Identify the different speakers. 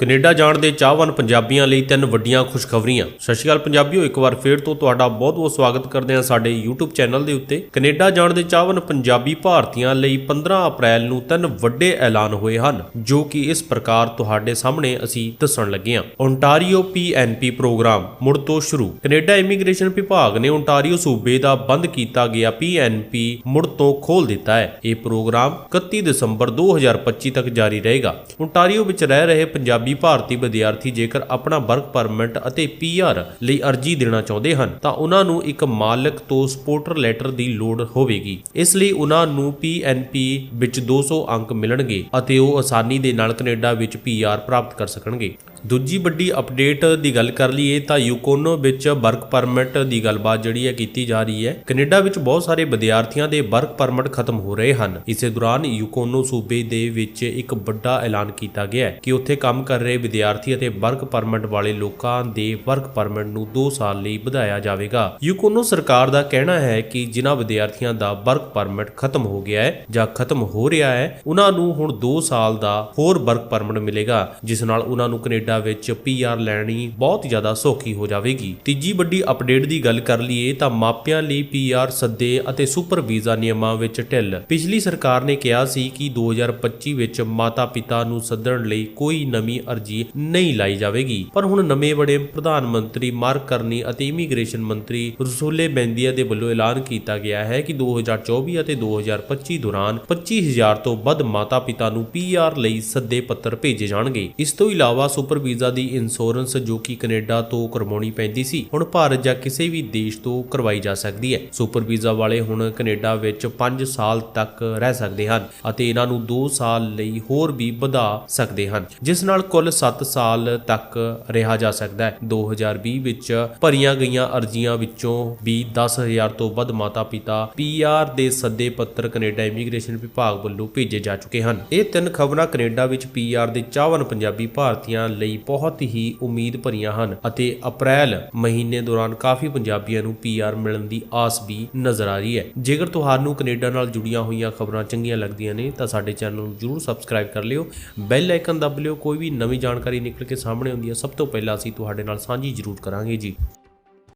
Speaker 1: Canada ਜਾਣ ਦੇ ਚਾਹਵਾਨ ਪੰਜਾਬੀਆਂ ਲਈ ਤਿੰਨ ਵੱਡੀਆਂ ਖੁਸ਼ਖਬਰੀਆਂ। ਸਤਿ ਸ਼੍ਰੀ ਅਕਾਲ ਪੰਜਾਬੀਓ, ਇੱਕ ਵਾਰ ਫੇਰ ਤੋਂ ਤੁਹਾਡਾ ਬਹੁਤ-ਬਹੁਤ ਸਵਾਗਤ ਕਰਦੇ ਹਾਂ ਸਾਡੇ YouTube ਚੈਨਲ ਦੇ ਉੱਤੇ। ਕੈਨੇਡਾ ਜਾਣ ਦੇ ਚਾਹਵਾਨ ਪੰਜਾਬੀ ਭਾਰਤੀਆਂ ਲਈ 15 ਅਪ੍ਰੈਲ ਨੂੰ ਤਿੰਨ ਵੱਡੇ ਐਲਾਨ ਹੋਏ ਹਨ, ਜੋ ਕਿ ਇਸ ਪ੍ਰਕਾਰ ਤੁਹਾਡੇ ਸਾਹਮਣੇ ਅਸੀਂ ਦੱਸਣ ਲੱਗੇ ਹਾਂ। ਓਨਟਾਰੀਓ PNP ਪ੍ਰੋਗਰਾਮ ਮੁੜ ਤੋਂ ਸ਼ੁਰੂ। ਕੈਨੇਡਾ ਇਮੀਗ੍ਰੇਸ਼ਨ ਵਿਭਾਗ ਨੇ ਓਨਟਾਰੀਓ ਸੂਬੇ ਦਾ ਬੰਦ ਕੀਤਾ ਗਿਆ PNP ਮੁੜ ਤੋਂ ਖੋਲ ਦਿੱਤਾ ਹੈ। ਇਹ ਪ੍ਰੋਗਰਾਮ 31 ਦਸੰਬਰ 2025 ਤੱਕ ਜਾਰੀ ਰਹੇਗਾ। ਓਨਟਾਰੀਓ ਵਿੱਚ ਰਹਿ ਰਹੇ ਪੰਜਾਬੀ ਭਾਰਤੀ ਵਿਦਿਆਰਥੀ ਜੇਕਰ ਆਪਣਾ ਵਰਕ ਪਰਮਿਟ ਅਤੇ ਪੀਆਰ ਲਈ ਅਰਜ਼ੀ ਦੇਣਾ ਚਾਹੁੰਦੇ ਹਨ, ਤਾਂ ਉਹਨਾਂ ਨੂੰ ਇੱਕ ਮਾਲਕ ਤੋਂ ਸਪੋਰਟਰ ਲੈਟਰ ਦੀ ਲੋੜ ਹੋਵੇਗੀ। ਇਸ ਲਈ ਉਹਨਾਂ ਨੂੰ PNP ਵਿੱਚ 200 ਅੰਕ ਮਿਲਣਗੇ ਅਤੇ ਉਹ ਆਸਾਨੀ ਦੇ ਨਾਲ ਕੈਨੇਡਾ ਵਿੱਚ ਪੀਆਰ ਪ੍ਰਾਪਤ ਕਰ ਸਕਣਗੇ। ਦੂਜੀ ਵੱਡੀ ਅਪਡੇਟ ਦੀ ਗੱਲ ਕਰ ਲਈਏ ਤਾਂ ਯੂਕੋਨੋ ਵਿੱਚ ਵਰਕ ਪਰਮਿਟ ਦੀ ਗੱਲਬਾਤ ਜਿਹੜੀ ਹੈ ਕੀਤੀ ਜਾ ਰਹੀ ਹੈ। ਕੈਨੇਡਾ ਵਿੱਚ ਬਹੁਤ ਸਾਰੇ ਵਿਦਿਆਰਥੀਆਂ ਦੇ ਵਰਕ ਪਰਮਿਟ ਖਤਮ ਹੋ ਰਹੇ ਹਨ। ਇਸੇ ਦੌਰਾਨ ਯੂਕੋਨੋ ਸੂਬੇ ਦੇ ਵਿੱਚ ਇੱਕ ਵੱਡਾ ਐਲਾਨ ਕੀਤਾ ਗਿਆ ਹੈ ਕਿ ਉੱਥੇ ਕੰਮ ਕਰ ਰਹੇ ਵਿਦਿਆਰਥੀ ਅਤੇ ਵਰਕ ਪਰਮਿਟ ਵਾਲੇ ਲੋਕਾਂ ਦੇ ਵਰਕ ਪਰਮਿਟ ਨੂੰ 2 ਸਾਲ ਲਈ ਵਧਾਇਆ ਜਾਵੇਗਾ। ਯੂਕੋਨੋ ਸਰਕਾਰ ਦਾ ਕਹਿਣਾ ਹੈ ਕਿ ਜਿਨ੍ਹਾਂ ਵਿਦਿਆਰਥੀਆਂ ਦਾ ਵਰਕ ਪਰਮਿਟ ਖਤਮ ਹੋ ਗਿਆ ਹੈ ਜਾਂ ਖਤਮ ਹੋ ਰਿਹਾ ਹੈ, ਉਹਨਾਂ ਨੂੰ ਹੁਣ 2 ਸਾਲ ਦਾ ਹੋਰ ਵਰਕ ਪਰਮਿਟ ਮਿਲੇਗਾ, ਜਿਸ ਨਾਲ ਉਹਨਾਂ ਨੂੰ ਕੈਨੇਡਾ ਵਿੱਚ ਪੀਆਰ ਲੈਣੀ ਬਹੁਤ ਜ਼ਿਆਦਾ ਸੌਖੀ ਹੋ ਜਾਵੇਗੀ। ਤੀਜੀ ਵੱਡੀ ਅਪਡੇਟ ਦੀ ਗੱਲ ਕਰ ਲਈਏ ਤਾਂ ਮਾਪਿਆਂ ਲਈ ਪੀਆਰ ਸੱਦੇ ਅਤੇ ਸੁਪਰ ਵੀਜ਼ਾ ਨਿਯਮਾਂ ਵਿੱਚ ਢਿੱਲ। ਪਿਛਲੀ ਸਰਕਾਰ ਨੇ ਕਿਹਾ ਸੀ ਕਿ 2025 ਵਿੱਚ ਮਾਤਾ-ਪਿਤਾ ਨੂੰ ਸੱਦਣ ਲਈ ਕੋਈ ਨਵੀਂ ਅਰਜ਼ੀ ਨਹੀਂ ਲਾਈ ਜਾਵੇਗੀ। ਪਰ ਹੁਣ ਨਵੇਂ ਬੜੇ ਪ੍ਰਧਾਨ ਮੰਤਰੀ ਮਾਰਕ ਕਰਨੀ ਅਤੇ ਇਮੀਗ੍ਰੇਸ਼ਨ ਮੰਤਰੀ ਰਸੂਲੇ ਬੈਂਦੀਆ ਦੇ ਵੱਲੋਂ ਐਲਾਨ ਕੀਤਾ ਗਿਆ ਹੈ ਕਿ 2024 ਅਤੇ 2025 ਦੌਰਾਨ 25000 ਤੋਂ ਵੱਧ ਮਾਤਾ-ਪਿਤਾ ਨੂੰ ਪੀਆਰ ਲਈ ਸੱਦੇ ਪੱਤਰ ਭੇਜੇ ਜਾਣਗੇ। ਇਸ ਤੋਂ ਇਲਾਵਾ ਸੁਪਰ ਵੀਜ਼ਾ ਦੀ ਇੰਸ਼ੋਰੈਂਸ ਜੋ ਕਿ ਕੈਨੇਡਾ ਤੋਂ ਕਰਵਾਉਣੀ ਪੈਂਦੀ ਸੀ, ਹੁਣ ਭਾਰਤ ਜਾਂ ਕਿਸੇ ਵੀ ਦੇਸ਼ ਤੋਂ ਕਰਵਾਈ ਜਾ ਸਕਦੀ ਹੈ। ਸੁਪਰ ਵੀਜ਼ਾ ਵਾਲੇ ਹੁਣ ਕੈਨੇਡਾ ਵਿੱਚ 5 ਸਾਲ ਤੱਕ ਰਹਿ ਸਕਦੇ ਹਨ ਅਤੇ ਇਹਨਾਂ ਨੂੰ 2 ਸਾਲ ਲਈ ਹੋਰ ਵੀ ਵਧਾ ਸਕਦੇ ਹਨ, ਜਿਸ ਨਾਲ ਕੁੱਲ 7 ਸਾਲ ਤੱਕ ਰਿਹਾ ਜਾ ਸਕਦਾ ਹੈ। 2020 ਵਿੱਚ ਭਰੀਆਂ ਗਈਆਂ ਅਰਜ਼ੀਆਂ ਵਿੱਚੋਂ ਵੀ 10000 ਤੋਂ ਵੱਧ ਮਾਤਾ-ਪਿਤਾ ਪੀਆਰ ਦੇ ਸੱਦੇ ਪੱਤਰ ਕੈਨੇਡਾ ਇਮੀਗ੍ਰੇਸ਼ਨ ਵਿਭਾਗ ਵੱਲੋਂ ਭੇਜੇ ਜਾ ਚੁੱਕੇ ਹਨ। ਇਹ ਤਿੰਨ ਖਬਰਾਂ ਕੈਨੇਡਾ ਵਿੱਚ ਪੀਆਰ ਦੇ ਚਾਹਵਾਨ ਪੰਜਾਬੀ ਭਾਰਤੀਆਂ ਲਈ ਲਈ ਬਹੁਤ ਹੀ ਉਮੀਦ ਭਰੀਆਂ ਹਨ ਅਤੇ ਅਪ੍ਰੈਲ ਮਹੀਨੇ ਦੌਰਾਨ ਕਾਫੀ ਪੰਜਾਬੀਆਂ ਨੂੰ ਪੀਆਰ ਮਿਲਣ ਦੀ ਆਸ ਵੀ ਨਜ਼ਰ ਆ ਰਹੀ ਹੈ। ਜੇਕਰ ਤੁਹਾਨੂੰ ਕੈਨੇਡਾ ਨਾਲ ਜੁੜੀਆਂ ਹੋਈਆਂ ਖਬਰਾਂ ਚੰਗੀਆਂ ਲੱਗਦੀਆਂ ਨੇ, ਤਾਂ ਸਾਡੇ ਚੈਨਲ ਨੂੰ ਜਰੂਰ ਸਬਸਕ੍ਰਾਈਬ ਕਰ ਲਿਓ। ਬੈਲ ਆਈਕਨ ਦਬ ਲਿਓ, ਕੋਈ ਵੀ ਨਵੀਂ ਜਾਣਕਾਰੀ ਨਿਕਲ ਕੇ ਸਾਹਮਣੇ ਆਉਂਦੀ ਹੈ, ਸਭ ਤੋਂ ਪਹਿਲਾਂ ਅਸੀਂ ਤੁਹਾਡੇ ਨਾਲ ਸਾਂਝੀ ਜਰੂਰ ਕਰਾਂਗੇ ਜੀ।